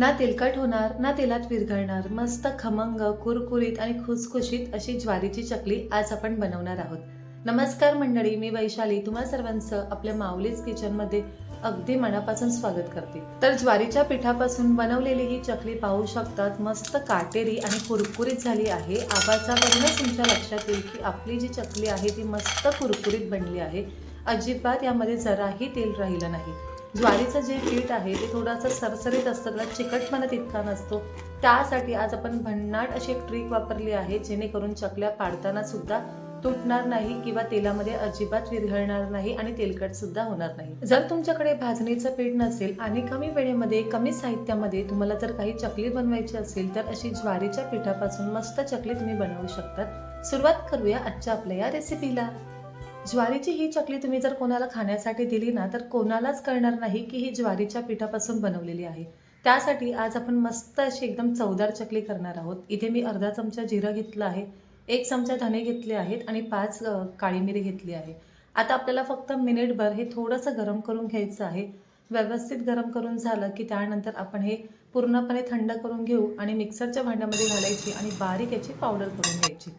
ना तेलकट होणार ना तेलात विरघळणार मस्त खमंग कुरकुरीत आणि खुसखुशीत अशी ज्वारीची चकली आज आपण बनवणार आहोत. नमस्कार मंडळी मी वैशाली. तुम्हा सर्वांचं आपल्या माऊलीज किचनमध्ये अगदी मनापासून स्वागत करते. तर ज्वारीच्या पिठापासून बनवलेली ही चकली पाहू शकतात. मस्त काटेरी आणि कुरकुरीत झाली आहे. आवाजावरूनच तुमच्या लक्षात येईल की आपली जी चकली आहे ती मस्त कुरकुरीत बनली आहे. अजिबात यामध्ये जराही तेल राहिलं नाही. ज्वारीचं जे पीठ आहे ते थोडंसं सरसरीत असतं त्याला चिकटपणा तितका नसतो. त्यासाठी आज आपण भन्नाट अशी एक ट्रिक वापरली आहे जेणेकरून चकल्या पाडताना सुद्धा तुटणार नाही किंवा तेलामध्ये अजिबात विरघळणार नाही आणि तेलकट सुद्धा होणार नाही. जर तुमच्याकडे भाजणीचं पीठ नसेल आणि कमी वेळेमध्ये कमी साहित्यामध्ये तुम्हाला जर काही चकली बनवायची असेल तर अशी ज्वारीच्या पिठापासून मस्त चकली तुम्ही बनवू शकतात सुरुवात करूया आजच्या आपल्या या रेसिपीला ज्वारीची ही चकली तुम्ही जर कोणाला खाण्यासाठी दिली ना तर कोणालाच कळणार नाही की ही ज्वारीच्या पिठापासून बनवलेली आहे. त्यासाठी आज आपण मस्त अशी एकदम चवदार चकली करणार आहोत. इथे मी अर्धा चमचा जिरं घेतलं आहे एक चमचा धने घेतले आहेत आणि पाच काळी मिरी घेतली आहे. आता आपल्याला फक्त मिनिटभर हे थोडंसं गरम करून घ्यायचं आहे. व्यवस्थित गरम करून झालं की त्यानंतर आपण हे पूर्णपणे थंड करून घेऊ आणि मिक्सरच्या भांड्यामध्ये घालायची आणि बारीक याची पावडर करून घ्यायची.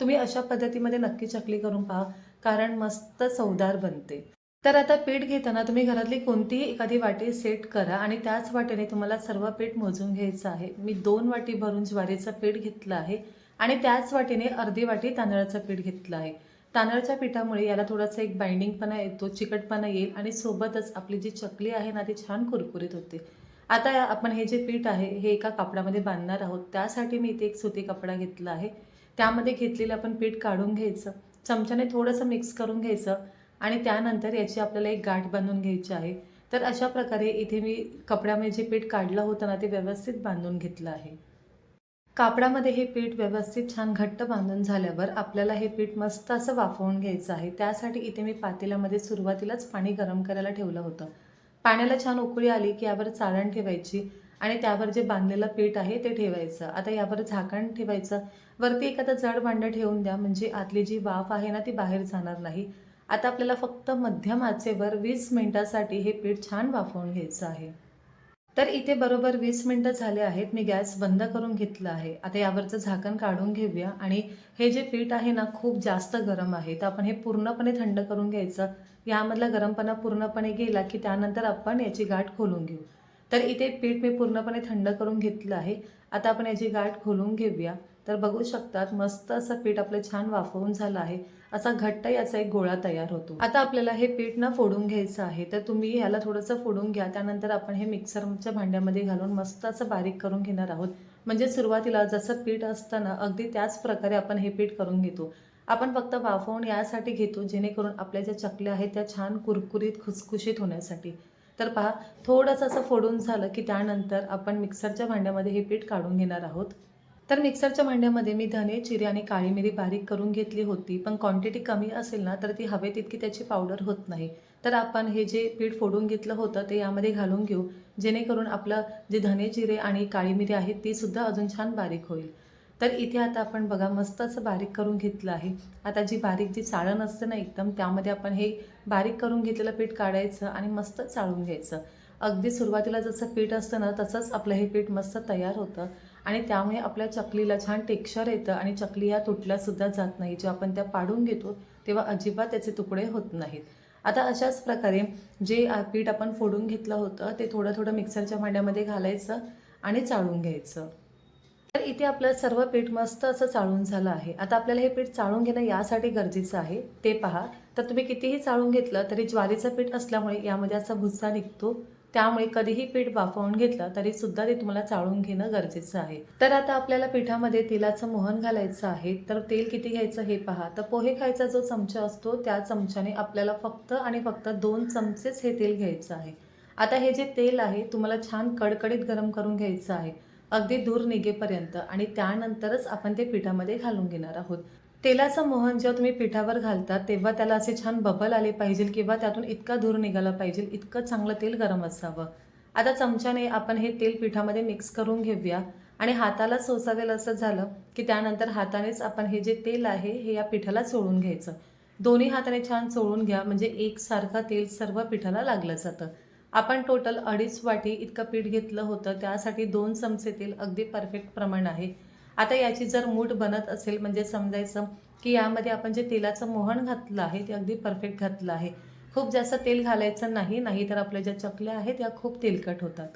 तुम्ही अशा पद्धतीमध्ये नक्की चकली करून पहा कारण मस्त चवदार बनते. तर आता पीठ घेताना तुम्ही घरातली कोणतीही एखादी वाटी सेट करा आणि त्याच वाटीने तुम्हाला सर्व पीठ मोजून घ्यायचं आहे. मी दोन वाटी भरून ज्वारीचं पीठ घेतलं आहे आणि त्याच वाटीने अर्धी वाटी तांदळाचं पीठ घेतलं आहे. तांदळाच्या पिठामुळे याला थोडासा एक बाइंडिंगपणा येतो चिकटपणा येईल आणि सोबतच आपली जी चकली आहे ना ती छान कुरकुरीत होते. आता आपण हे जे पीठ आहे हे एका कापडामध्ये बांधणार आहोत. त्यासाठी मी इथे एक सुती कपडा घेतला आहे. त्यामध्ये घेतलेलं आपण पीठ काढून घ्यायचं चमच्याने थोडंसं मिक्स करून घ्यायचं आणि त्यानंतर याची आपल्याला एक गाठ बांधून घ्यायची आहे. तर अशा प्रकारे इथे मी कपड्यामध्ये जे पीठ काढलं होतं ना ते व्यवस्थित बांधून घेतलं आहे. कापडामध्ये हे पीठ व्यवस्थित छान घट्ट बांधून झाल्यावर आपल्याला हे पीठ मस्त असं वाफवून घ्यायचं आहे. त्यासाठी इथे मी पातेल्यामध्ये सुरुवातीलाच पाणी गरम करायला ठेवलं होतं. पाण्याला छान उकळी आली की यावर चाळण ठेवायची. आणि त्यावर जे बांधलेलं पीठ आहे ते ठेवायचं. आता यावर झाकण ठेवायचं. वरती एखादं जड भांडं ठेवून द्या. म्हणजे आतली जी वाफ आहे ना ती बाहेर जाणार नाही. आता आपल्याला फक्त मध्यम आचेवर वीस मिनिटासाठी हे पीठ छान वाफवून घ्यायचं आहे. तर इथे बरोबर वीस मिनटं झाले आहेत. मी गॅस बंद करून घेतला आहे. आता यावरचं झाकण काढून घेऊया. आणि हे जे पीठ आहे ना खूप जास्त गरम आहे. तर आपण हे पूर्णपणे थंड करून घ्यायचं. यामधला गरमपणा पूर्णपणे गेला की त्यानंतर आपण याची गाठ खोलून घेऊ. तर इथे पीठ मी पूर्णपणे थंड करून घेतलं आहे. आता आपण याची गाठ खोलून घेऊया. तर बघू शकतात मस्त असं पीठ आपलं छान वाफवून झालं आहे. असा घट्ट याचा एक गोळा तयार होतो. आता आपल्याला हे पीठ ना फोडून घ्यायचं आहे. तर तुम्ही ह्याला थोडंसं फोडून घ्या. त्यानंतर आपण हे मिक्सरच्या भांड्यामध्ये घालून मस्त असं बारीक करून घेणार आहोत. म्हणजे सुरुवातीला जसं पीठ असतं ना अगदी त्याच प्रकारे आपण हे पीठ करून घेतो. आपण फक्त वाफवून यासाठी घेतो जेणेकरून आपल्या ज्या चकल्या आहेत त्या छान कुरकुरीत खुसखुशीत होण्यासाठी. तर पहा थोडंसं असं फोडून झालं की त्यानंतर आपण मिक्सरच्या भांड्यामध्ये हे पीठ काढून घेणार आहोत. तर मिक्सरच्या भांड्यामध्ये मी धने चिरे आणि काळी मिरी बारीक करून घेतली होती पण क्वांटिटी कमी असेल ना तर ती हवे तितकी त्याची पावडर होत नाही. तर आपण हे जे पीठ फोडून घेतलं होतं ते यामध्ये घालून घेऊ जेणेकरून आपलं जे धने जिरे आणि काळी मिरी आहेत तीसुद्धा अजून छान बारीक होईल. तर इथे आता आपण बघा मस्त असं बारीक करून घेतलं आहे. आता जी बारीक जी चाळण असते ना एकदम त्यामध्ये आपण हे बारीक करून घेतलेलं पीठ काढायचं आणि मस्त चाळून घ्यायचं. अगदी सुरुवातीला जसं पीठ असतं ना तसंच आपलं हे पीठ मस्त तयार होतं. आणि त्यामुळे आपल्या चकलीला छान टेक्स्चर येतं आणि चकली ह्या तुटल्यासुद्धा जात नाही. जेव्हा आपण त्या पाडून घेतो तेव्हा अजिबात त्याचे तुकडे होत नाहीत. आता अशाच प्रकारे जे पीठ आपण फोडून घेतलं होतं ते थोडं थोडं मिक्सरच्या भांड्यामध्ये घालायचं आणि चाळून घ्यायचं. इथे आपलं सर्व पीठ मस्त असं चाळून झालं आहे. आता आपल्याला हे पीठ चाळून घेणं यासाठी गरजेचं आहे. ते पहा. तर तुम्ही कितीही चाळून घेतलं तरी ज्वारीचं पीठ असल्यामुळे यामध्ये असा भुस्सा निघतो. त्यामुळे कधीही पीठ वाफवून घेतलं तरी सुद्धा ते तुम्हाला चाळून घेणं गरजेचं आहे. तर आता आपल्याला पिठामध्ये तेलाचं मोहन घालायचं आहे. तर तेल किती घ्यायचं हे पहा. तर पोहे खायचा जो चमचा असतो त्या चमच्याने आपल्याला फक्त आणि फक्त दोन चमचेच हे तेल घ्यायचं आहे. आता हे जे तेल आहे तुम्हाला छान कडकडीत गरम करून घ्यायचं आहे. अगदी दूर निघेपर्यंत आणि त्यानंतरच आपण ते पिठामध्ये घालून घेणार आहोत. तेलाचं मोहन जेव्हा तुम्ही पिठावर घालता तेव्हा त्याला असे छान बबल आले पाहिजे किंवा त्यातून इतका धूर निघाला पाहिजे इतकं चांगलं तेल गरम असावं. आता चमच्याने आपण हे तेल पिठामध्ये मिक्स करून घेऊया. आणि हाताला सोसावेल असं झालं की त्यानंतर हातानेच आपण हे जे तेल आहे हे या पिठाला चोळून घ्यायचं. दोन्ही हाताने छान चोळून घ्या म्हणजे एकसारखं तेल सर्व पिठाला लागलं जातं. आपण टोटल अडीच वाटी इतकं पीठ घेतलं होतं. त्यासाठी दोन चमचे तेल अगदी परफेक्ट प्रमाण आहे. आता याची जर मूठ बनत असेल म्हणजे समजायचं की यामध्ये आपण जे तेलाचं मोहन घातलं आहे ते अगदी परफेक्ट घातलं आहे. खूप जास्त तेल घालायचं नाही नाही तर आपल्या ज्या चकल्या आहेत त्या खूप तेलकट होतात.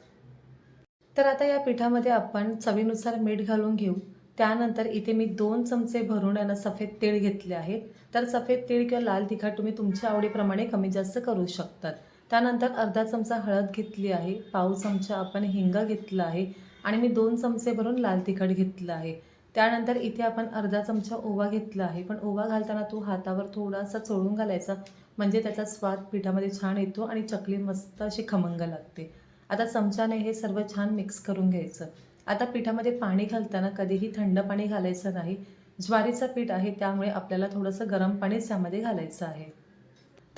तर आता या पिठामध्ये आपण चवीनुसार मीठ घालून घेऊ. त्यानंतर इथे मी दोन चमचे भरून यानं सफेद तेळ घेतले आहेत तर सफेद तीळ किंवा लाल तिखट तुम्ही तुमच्या आवडीप्रमाणे कमी जास्त करू शकतात. त्यानंतर अर्धा चमचा हळद घेतली आहे पाव चमचा आपण हिंग घेतला आहे आणि मी दोन चमचे भरून लाल तिखट घेतलं आहे. त्यानंतर इथे आपण अर्धा चमचा ओवा घेतला आहे पण ओवा घालताना तो हातावर थोडासा चोळून घालायचा म्हणजे त्याचा स्वाद पिठामध्ये छान येतो आणि चकली मस्त अशी खमंग लागते. आता चमच्याने हे सर्व छान मिक्स करून घ्यायचं. आता पिठामध्ये पाणी घालताना कधीही थंड पाणी घालायचं नाही. ज्वारीचं पीठ आहे त्यामुळे आपल्याला थोडंसं गरम पाणीच यामध्ये घालायचं आहे.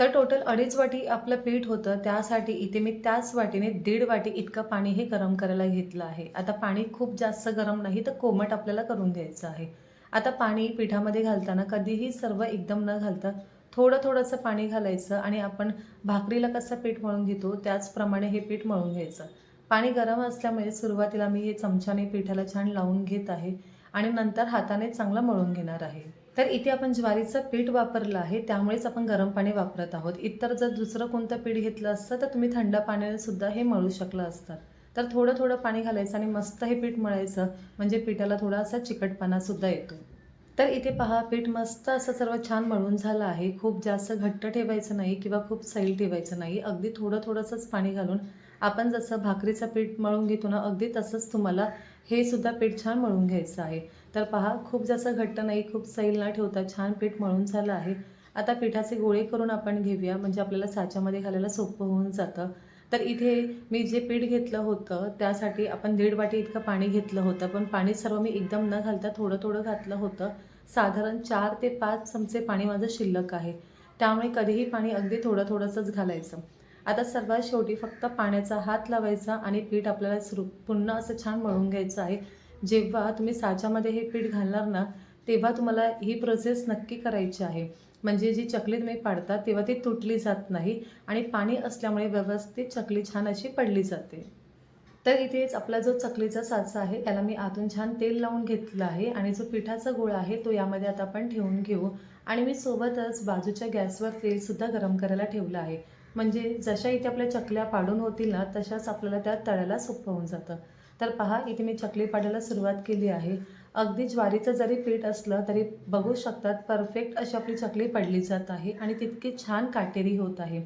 तर टोटल अडीच वाटी आपलं पीठ होतं. त्यासाठी इथे मी त्याच वाटीने दीड वाटी इतकं पाणी हे गरम करायला घेतलं आहे. आता पाणी खूप जास्त गरम नाही तर कोमट आपल्याला करून घ्यायचं आहे. आता पाणी पिठामध्ये घालताना कधीही सर्व एकदम न घालता थोडं थोडंसं पाणी घालायचं आणि आपण भाकरीला कसं पीठ मळून घेतो त्याचप्रमाणे हे पीठ मळून घ्यायचं. पाणी गरम असल्यामुळे सुरुवातीला मी हे चमच्याने पिठाला छान लावून घेत आहे आणि नंतर हाताने चांगलं मळून घेणार आहे. तर इथे आपण ज्वारीचं पीठ वापरलं आहे त्यामुळेच आपण गरम पाणी वापरत आहोत. इतर जर दुसरं कोणतं पीठ घेतलं असतं तर तुम्ही थंड पाण्याने सुद्धा हे मळू शकलं असतं. तर थोडं थोडं पाणी घालायचं आणि मस्त हे पीठ मळायचं म्हणजे पिठाला थोडासा असा चिकटपणासुद्धा येतो. तर इथे पहा पीठ मस्त असं सर्व छान मळून झालं आहे. खूप जास्त घट्ट ठेवायचं नाही किंवा खूप सैल ठेवायचं नाही. अगदी थोडं थोडंसंच पाणी घालून आपण जसं भाकरीचं पीठ मळून घेतो ना अगदी तसंच तुम्हाला हे सुद्धा पीठ छान मळून घ्यायचं आहे. तर पहा खूप जास्त घट्ट नाही खूप सैल न ठेवता छान पीठ मळून झालं आहे. आता पिठाचे गोळे करून आपण घेऊया म्हणजे आपल्याला साच्यामध्ये घालायला सोपं होऊन जातं. तर इथे मी जे पीठ घेतलं होतं त्यासाठी आपण दीड वाटी इतकं पाणी घेतलं होतं पण पाणी सर्व मी एकदम न घालता थोडं थोडं घातलं होतं. साधारण चार ते पाच चमचे पाणी माझं शिल्लक आहे. त्यामुळे कधीही पाणी अगदी थोडं थोडंसंच घालायचं. आता सर्वात शेवटी फक्त पाण्याचा हात लावायचा आणि पीठ आपल्याला सुरू पुन्हा असं छान मळून घ्यायचं आहे. जेव्हा तुम्ही साच्यामध्ये हे पीठ घालणार ना तेव्हा तुम्हाला ही प्रोसेस नक्की करायची आहे. म्हणजे जी चकली तुम्ही पाडता तेव्हा ती तुटली जात नाही आणि पाणी असल्यामुळे व्यवस्थित चकली छान अशी पडली जाते. तर इथेच आपला जो चकलीचा साचा आहे त्याला मी आतून छान तेल लावून घेतलं आहे आणि जो पिठाचा गोळा आहे तो यामध्ये आता आपण ठेवून घेऊ. आणि मी सोबतच बाजूच्या गॅसवर तेलसुद्धा गरम करायला ठेवलं आहे. म्हणजे जशा इथे आपल्या चकल्या पाडून होतील ना तशाच आपल्याला त्या तळायला सोपं होऊन जातं. तर पहा इथे मी चकली पाडायला सुरुवात केली आहे. अगदी ज्वारीचं जरी पीठ असलं तरी बघू शकतात परफेक्ट अशी आपली चकली पडली जात आहे आणि तितकी छान काटेरी होत आहे.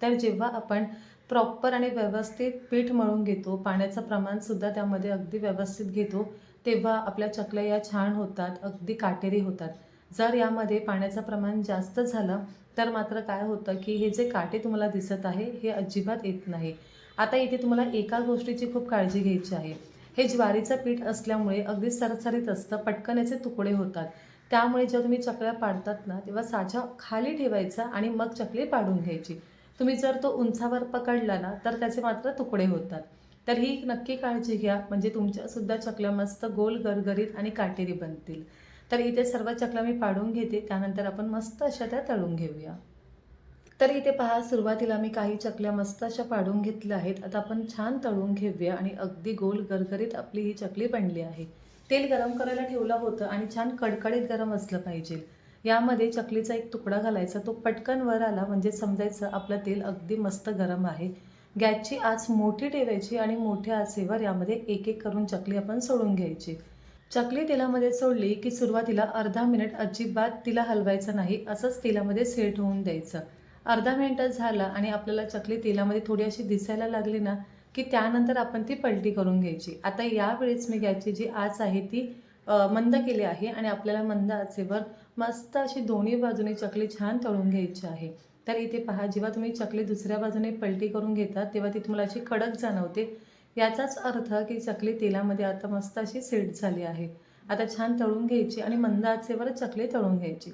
तर जेव्हा आपण प्रॉपर आणि व्यवस्थित पीठ मळून घेतो पाण्याचं प्रमाणसुद्धा त्यामध्ये अगदी व्यवस्थित घेतो तेव्हा आपल्या चकल्या या छान होतात अगदी काटेरी होतात. जर यामध्ये पाण्याचं प्रमाण जास्त झालं तर मात्र काय होतं की हे जे काटे तुम्हाला दिसत आहे हे अजिबात येत नाही. आता इथे तुम्हाला एका गोष्टीची खूप काळजी घ्यायची आहे. हे ज्वारीचं पीठ असल्यामुळे अगदी सरसरीत असतं पटकन याचे तुकडे होतात. त्यामुळे जेव्हा तुम्ही चकल्या पाडतात ना तेव्हा साचा खाली ठेवायचा आणि मग चकली पाडून घ्यायची. तुम्ही जर तो उंचावर पकडला ना तर त्याचे मात्र तुकडे होतात. तर ही नक्की काळजी घ्या म्हणजे तुमच्यासुद्धा चकल्या मस्त गोल गरगरीत आणि काटेरी बनतील. तर इथे सर्व चकल्या मी पाडून घेते. त्यानंतर आपण मस्त अशा त्या तळून घेऊया. तर इथे पहा सुरुवातीला मी काही चकल्या मस्त अशा पाडून घेतल्या आहेत. आता आपण छान तळून घेऊया आणि अगदी गोल गरगरीत आपली ही चकली बनली आहे. तेल गरम करायला ठेवलं होतं आणि छान कडकडीत गरम असलं पाहिजे. यामध्ये चकलीचा एक तुकडा घालायचा. तो पटकन वर आला म्हणजे समजायचं आपलं तेल अगदी मस्त गरम आहे. गॅसची आच मोठी ठेवायची आणि मोठ्या आचेवर यामध्ये एक एक करून चकली आपण सोडून घ्यायची. चकली तेलामध्ये सोडली की सुरुवातीला अर्धा मिनिट अजिबात तिला हलवायचं नाही असंच तेलामध्ये सेट होऊन द्यायचं. अर्धा मिनिटात झाला आणि आपल्याला चकली तेलामध्ये थोडी अशी दिसायला लागली ना की त्यानंतर आपण ती पलटी करून घ्यायची. आता यावेळेस मी गॅसची जी आच आहे ती मंद केली आहे आणि आपल्याला मंद आचेवर मस्त अशी दोन्ही बाजूने चकली छान तळून घ्यायची आहे. तर इथे पहा जेव्हा तुम्ही चकली दुसऱ्या बाजूने पलटी करून घेता तेव्हा ती तुम्हाला अशी कडक जाणवते. याचाच अर्थ की चकली तेलामध्ये आता मस्त अशी सेट झाली आहे. आता छान तळून घ्यायची आणि मंद आचेवर चकली तळून घ्यायची.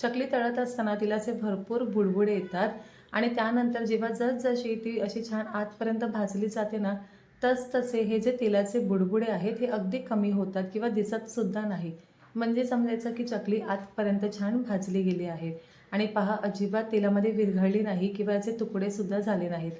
चकली तळत असताना तिला असे भरपूर बुडबुडे येतात आणि त्यानंतर जेव्हा जसजशी ती अशी छान आतपर्यंत भाजली जाते ना तस तसे हे जे तेलाचे बुडबुडे आहेत हे अगदी कमी होतात किंवा दिसत सुद्धा नाही. म्हणजे समजायचं की चकली आतपर्यंत छान भाजली गेली आहे आणि पहा अजिबात तेलामध्ये विरघळली नाही किंवा याचे तुकडे सुद्धा झाले नाहीत.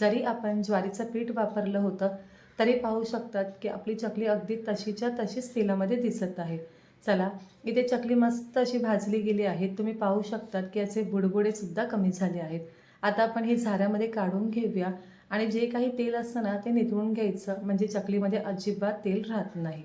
जरी आपण ज्वारीचं पीठ वापरलं होतं तरी पाहू शकतात की आपली चकली अगदी तशीच्या तशीच तेलामध्ये दिसत आहे. चला इथे चकली मस्त अशी भाजली गेली आहे. तुम्ही पाहू शकतात की याचे बुडबुडेसुद्धा कमी झाले आहेत. आता आपण हे झाऱ्यामध्ये काढून घेऊया आणि जे काही तेल असतं ना ते निथळून घ्यायचं. म्हणजे चकलीमध्ये अजिबात तेल राहत नाही.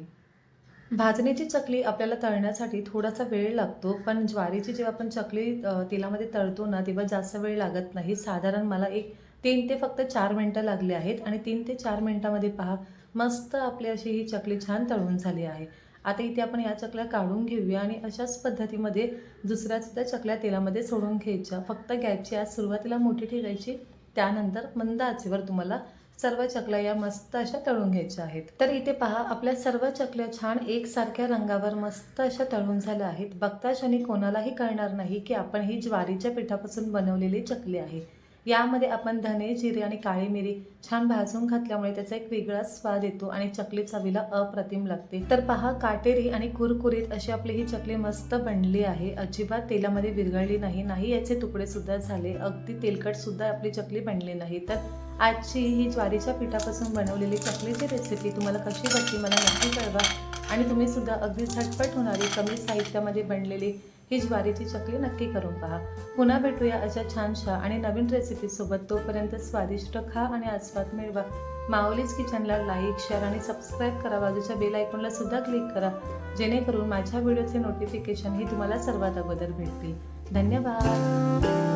भाजणीची चकली आपल्याला तळण्यासाठी थोडासा वेळ लागतो पण ज्वारीची जेव्हा आपण चकली तेलामध्ये तळतो ना तेव्हा जास्त वेळ लागत नाही. साधारण मला एक तीन ते फक्त चार मिनटं लागले आहेत आणि तीन ते चार मिनटामध्ये पहा मस्त आपली अशी ही चकली छान तळून झाली आहे. आता इथे आपण या चकल्या काढून घेऊया आणि अशाच पद्धतीमध्ये दुसऱ्या सुद्धा चकल्या तेलामध्ये सोडून घ्यायच्या. फक्त गॅसची आज सुरुवातीला मोठी ठेवायची त्यानंतर मंद आचेवर तुम्हाला सर्व चकल्या या मस्त अशा तळून घ्यायच्या आहेत. तर इथे पहा आपल्या सर्व चकल्या छान एकसारख्या रंगावर मस्त अशा तळून झाल्या आहेत. बघता क्षणी कोणालाही कळणार नाही की आपण ही ज्वारीच्या पिठापासून बनवलेली चकली आहे. यामध्ये आपण धने जिरे आणि काळी मिरी छान भाजून घातल्यामुळे त्याचा एक वेगळाच स्वाद येतो आणि चकली चवीला अप्रतिम लागते. तर पहा काटेरी आणि कुरकुरीत अशी आपली ही चकली मस्त बनली आहे. अजिबात तेलामध्ये विरघळली नाही नाही याचे तुकडे सुद्धा झाले. अगदी तेलकट सुद्धा आपली चकली बनली नाही. तर आजची ही ज्वारीच्या पिठापासून बनवलेली चकलीची रेसिपी तुम्हाला कशी वाटली मला नक्की कळवा. आणि तुम्ही सुद्धा अगदी झटपट होणारी कमी साहित्यामध्ये बनलेली ही ज्वारीची चकली नक्की करून पहा. पुन्हा भेटूया अशा छानशा आणि नवीन रेसिपीसोबत तोपर्यंत स्वादिष्ट खा आणि आस्वाद मिळवा. माऊलीज किचनला लाईक शेअर आणि सबस्क्राईब करा. बाजूच्या बेल आयकॉनला सुद्धा क्लिक करा. जेणेकरून माझ्या व्हिडिओचे नोटिफिकेशन ही तुम्हाला सर्वात अगोदर भेटतील. धन्यवाद!